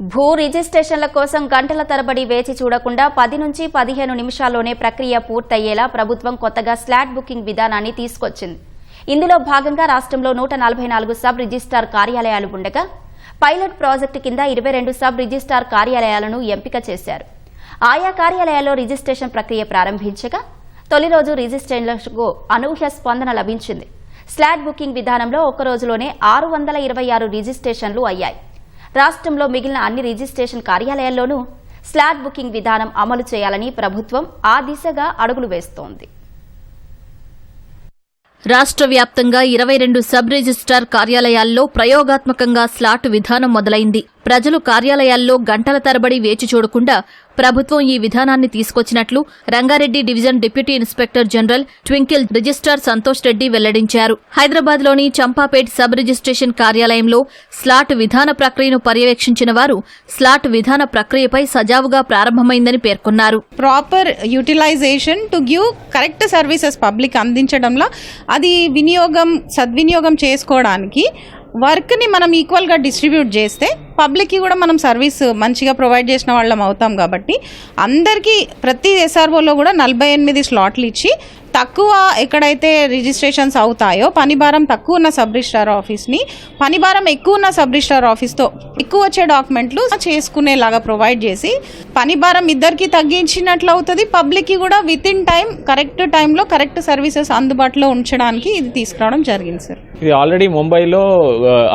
భూ రిజిస్ట్రేషన్ల కోసం గంటల తరబడి వేచి చూడకుండా పది నుంచి పదిహేను నిమిషాల్లోనే ప్రక్రియ పూర్తయ్యేలా ప్రభుత్వం కొత్తగా స్లాట్ బుకింగ్ విధానాన్ని తీసుకొచ్చింది. ఇందులో భాగంగా రాష్ట్రంలో నూట నలభై నాలుగు సబ్ రిజిస్టార్ కార్యాలయాలు ఉండగా పైలట్ ప్రాజెక్టు కింద ఇరవై రెండు సబ్ రిజిస్టార్ కార్యాలయాలను ఎంపిక చేశారు. ఆయా కార్యాలయాల్లో రిజిస్ట్రేషన్ ప్రక్రియ ప్రారంభించగా తొలి రోజు రిజిస్ట్రేషన్లకు అనూహ్య స్పందన లభించింది. స్లాట్ బుకింగ్ విధానంలో ఒక్క రోజులోనే ఆరు వందల ఇరవై ఆరు రిజిస్ట్రేషన్లు అయ్యాయి. రాష్ట్రంలో మిగిలిన అన్ని రిజిస్ట్రేషన్ కార్యాలయాల్లోనూ స్లాట్ బుకింగ్ విధానం అమలు చేయాలని ప్రభుత్వం ఆ దిశగా అడుగులు వేస్తోంది. రాష్ట్ర వ్యాప్తంగా ఇరవై రెండు సబ్ రిజిస్ట్రార్ కార్యాలయాల్లో ప్రయోగాత్మకంగా స్లాట్ విధానం మొదలైంది. ప్రజలు కార్యాలయాల్లో గంటల తరబడి వేచి చూడకుండా ప్రభుత్వం ఈ విధానాన్ని తీసుకొచ్చినట్లు Rangareddy division deputy inspector general twinkle registrar Santosh Reddy వెల్లడించారు. హైదరాబాద్లోని చంపాపేట్ సబ్ రిజిస్ట్రేషన్ కార్యాలయంలో స్లాట్ విధాన ప్రక్రియను పర్యవేక్షించిన వారు స్లాట్ విధాన ప్రక్రియపై సజావుగా ప్రారంభమైందని పేర్కొన్నారు. Proper utilization to give correct services public అందించడంలో అది వినియోగం సద్వినియోగం చేసుకోవడానికి వర్క్ని మనం ఈక్వల్గా డిస్ట్రిబ్యూట్ చేస్తే పబ్లిక్కి కూడా మనం సర్వీస్ మంచిగా ప్రొవైడ్ చేసిన వాళ్ళం అవుతాం కాబట్టి అందరికీ ప్రతి ఎస్ఆర్ఓలో కూడా నలభై ఎనిమిది స్లాట్లు ఇచ్చి తక్కువ ఎక్కడైతే రిజిస్ట్రేషన్స్ అవుతాయో పనిభారం తక్కువ ఉన్న సబ్ రిజిస్ట్రార్ ఆఫీస్ని పనిభారం ఎక్కువ ఉన్న సబ్ రిజిస్ట్రార్ ఆఫీస్తో ఎక్కువ వచ్చే డాక్యుమెంట్లు చేసుకునేలాగా ప్రొవైడ్ చేసి పని భారం ఇద్దరికి తగ్గించినట్లు అవుతుంది. పబ్లిక్కి కూడా విత్ ఇన్ టైం కరెక్ట్ టైంలో కరెక్ట్ సర్వీసెస్ అందుబాటులో ఉంచడానికి ఇది తీసుకురావడం జరిగింది సార్ ఇది ఆల్రెడీ ముంబైలో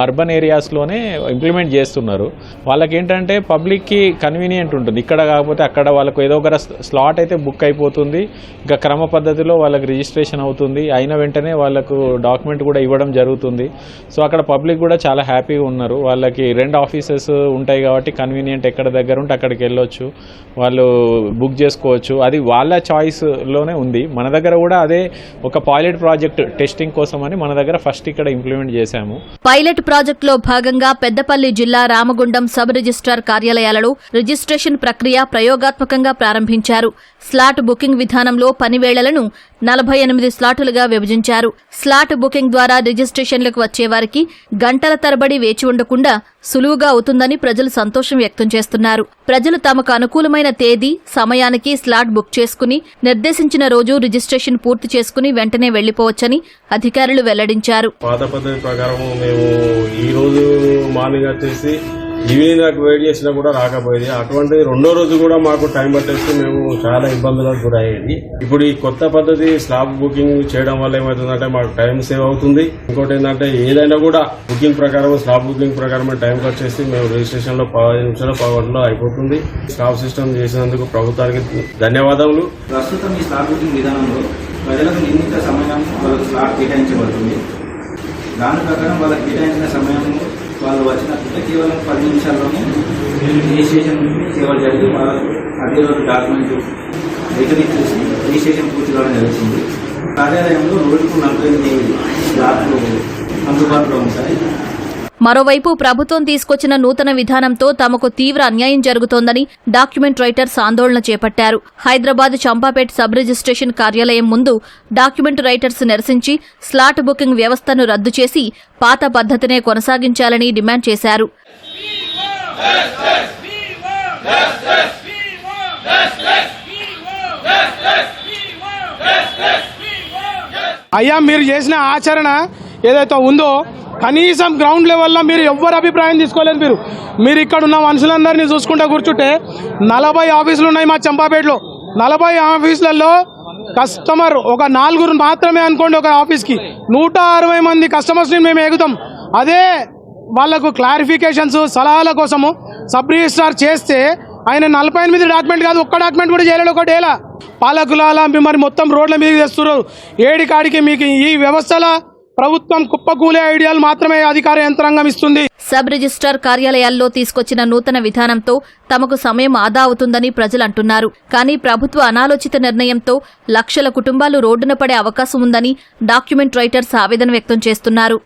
అర్బన్ ఏరియాస్లోనే ఇంప్లిమెంట్ చేస్తున్నారు. వాళ్ళకి ఏంటంటే పబ్లిక్కి కన్వీనియంట్ ఉంటుంది. ఇక్కడ కాకపోతే అక్కడ వాళ్ళకు ఏదో ఒక స్లాట్ అయితే బుక్ అయిపోతుంది. ఇంకా క్రమ పద్ధతిలో వాళ్ళకి రిజిస్ట్రేషన్ అవుతుంది. అయిన వెంటనే వాళ్ళకు డాక్యుమెంట్ కూడా ఇవ్వడం జరుగుతుంది. సో అక్కడ పబ్లిక్ కూడా చాలా హ్యాపీగా ఉన్నారు. వాళ్ళకి రెండు ఆఫ్ ఆఫీసెస్ ఉంటాయి కాబట్టి కన్వీనియంట్ ఎక్కడ దగ్గర ఉంటే అక్కడికి వెళ్ళొచ్చు. వాళ్ళు బుక్ చేసుకోవచ్చు. అది వాళ్ళ చాయిస్లోనే ఉంది. మన దగ్గర కూడా అదే ఒక పైలట్ ప్రాజెక్ట్ టెస్టింగ్ కోసం అని మన దగ్గర ఫస్ట్ ఇక్కడ ఇంప్లిమెంట్ చేశాము. పైలట్ ప్రాజెక్టులో భాగంగా పెద్దపల్లి జిల్లా రామగుండం సబ్ రిజిస్ట్రార్ కార్యాలయాలలో రిజిస్ట్రేషన్ ప్రక్రియ ప్రయోగాత్మకంగా ప్రారంభించారు. స్లాట్ బుకింగ్ విధానంలో పనివేళలను నలభై ఎనిమిది స్లాటులుగా విభజించారు. స్లాట్ బుకింగ్ ద్వారా రిజిస్ట్రేషన్లకు వచ్చేవారికి గంటల తరబడి వేచి ఉండకుండా సులువుగా అవుతుందని ప్రజలు సంతోషం వ్యక్తం చేస్తున్నారు. ప్రజలు తమకు అనుకూలమైన తేదీ సమయానికి స్లాట్ బుక్ చేసుకుని నిర్దేశించిన రోజు రిజిస్ట్రేషన్ పూర్తి చేసుకుని వెంటనే వెళ్ళిపోవచ్చని అధికారులు వెల్లడించారు. పాత పద్ధతి ప్రకారం మేము ఈ రోజు మార్నింగ్ వచ్చేసి ఈవినింగ్ దాకా వెయిట్ చేసినా కూడా రాకపోయేది. అటువంటి రెండో రోజు కూడా మాకు టైం పట్టేస్తే మేము చాలా ఇబ్బందులకు గురయ్యేది ఇప్పుడు ఈ కొత్త పద్ధతి స్లాబ్ బుకింగ్ చేయడం వల్ల ఏమవుతుందంటే మాకు టైం సేవ్ అవుతుంది. ఇంకోటి ఏంటంటే ఏదైనా కూడా బుకింగ్ ప్రకారం స్లాబ్ బుకింగ్ ప్రకారం టైం కట్ చేసి మేము రిజిస్ట్రేషన్లో పది నిమిషాలు పది అయిపోతుంది. స్లాబ్ సిస్టమ్ చేసినందుకు ప్రభుత్వానికి ధన్యవాదములు. ప్రస్తుతం ఈ స్లాబ్ బుకింగ్ విధానంలో ప్రజలకు నిర్ణీత సమయం వాళ్ళకు కేటాయించబడుతుంది. దాని ప్రకారం వాళ్ళకి కేటాయించిన సమయంలో వాళ్ళు వచ్చినట్లయితే కేవలం పది నిమిషాల్లోనే రిజిస్ట్రేషన్ సేవలు జరిగి వాళ్ళకు అదే రోజు డాక్యుమెంట్ రిటర్న్ ఇచ్చేసి రిజిస్ట్రేషన్ పూర్తి కావడం జరుగుతుంది కార్యాలయంలో రోజుకు నలభై ఎనిమిది స్లాట్లు అందుబాటులో ఉంటాయి. మరోవైపు ప్రభుత్వం తీసుకొచ్చిన నూతన విధానంతో తమకు తీవ్ర అన్యాయం జరుగుతోందని డాక్యుమెంట్ రైటర్స్ ఆందోళన చేపట్టారు. హైదరాబాద్ చంపాపేట్ సబ్ రిజిస్ట్రేషన్ కార్యాలయం ముందు డాక్యుమెంట్ రైటర్స్ నిరసించి స్లాట్ బుకింగ్ వ్యవస్థను రద్దు చేసి పాత పద్ధతినే కొనసాగించాలని డిమాండ్ చేశారు. అయ్యా మీరు చేసిన ఆచరణ ఏదైతే ఉందో కనీసం గ్రౌండ్ లెవెల్లో మీరు ఎవ్వరు అభిప్రాయం తీసుకోలేదు మీరు. మీరు ఇక్కడ ఉన్న మనుషులందరినీ చూసుకుంటూ కూర్చుంటే నలభై ఆఫీసులు ఉన్నాయి మా చంపాపేటలో. నలభై ఆఫీసులలో కస్టమర్ ఒక నాలుగురు మాత్రమే అనుకోండి ఒక ఆఫీస్కి. నూట అరవై మంది కస్టమర్స్ని మేము ఎగుతాం. అదే వాళ్ళకు క్లారిఫికేషన్స్ సలహాల కోసము సబ్ రిజిస్ట్రార్ చేస్తే ఆయన నలభై ఎనిమిది డాక్యుమెంట్ కాదు ఒక్క డాక్యుమెంట్ కూడా చేయలేడు ఒకటి ఎలా పాలకులాల మరి మొత్తం రోడ్ల మీద తెస్తున్నారు ఏడి కాడికి మీకు ఈ వ్యవస్థల ప్రభుత్వం కుప్పకూలే ఐడియాలు మాత్రమే అధికార యంత్రాంగం ఇస్తుంది. సబ్ రిజిస్టార్ కార్యాలయాల్లో తీసుకొచ్చిన నూతన విధానంతో తమకు సమయం ఆదా అవుతుందని ప్రజలు అంటున్నారు కానీ ప్రభుత్వ అనాలోచిత నిర్ణయంతో లక్షల కుటుంబాలు రోడ్డున పడే అవకాశం ఉందని డాక్యుమెంట్ రైటర్స్ ఆవేదన వ్యక్తం చేస్తున్నారు.